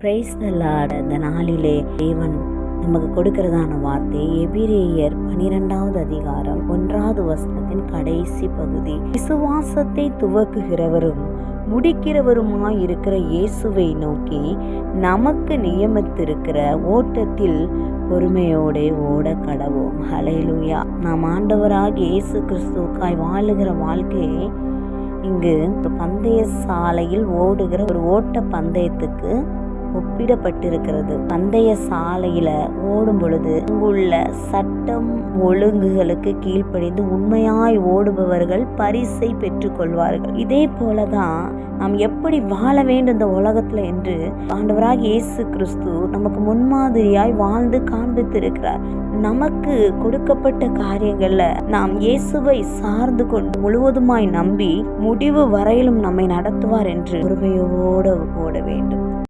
Price Lord இந்த நாளிலே தேவன் நமக்கு கொடுக்கிறதான வார்த்தை எபிரேயர் பனிரெண்டாவது அதிகாரம் ஒன்றாவது வசனத்தின் கடைசி பகுதி. விசுவாசத்தை துவக்குகிறவரும் முடிக்கிறவருமாய் இருக்கிற இயேசுவை நோக்கி நமக்கு நியமித்திருக்கிற ஓட்டத்தில் பொறுமையோடே ஓட கடவோம். ஹலேலூயா நாம் ஆண்டவராக இயேசு கிறிஸ்துக்காய் வாழுகிற வாழ்க்கையை இங்கு ஒரு பந்தய சாலையில் ஓடுகிற ஒரு ஓட்ட பந்தயத்துக்கு ஒப்பிடப்பட்டிருக்கிறது. பந்தய சாலையில ஓடும் பொழுது அங்குள்ள சட்டம் ஒழுங்குகளுக்கு கீழ்ப்படிந்து உண்மையாய் ஓடுபவர்கள் பரிசை பெற்றுக்கொள்வார்கள் இதே போலதான் நாம் எப்படி வாழ வேண்டும் இந்த உலகத்துல என்று ஆண்டவராக இயேசு கிறிஸ்து நமக்கு முன்மாதிரியாய் வாழ்ந்து காண்பித்திருக்கிறார். நமக்கு கொடுக்கப்பட்ட காரியங்கள்ல நாம் இயேசுவை சார்ந்து கொண்டு முழுவதுமாய் நம்பி முடிவு வரையிலும் நம்மை நடத்துவார் என்று பொறுமையோடு ஓட வேண்டும்.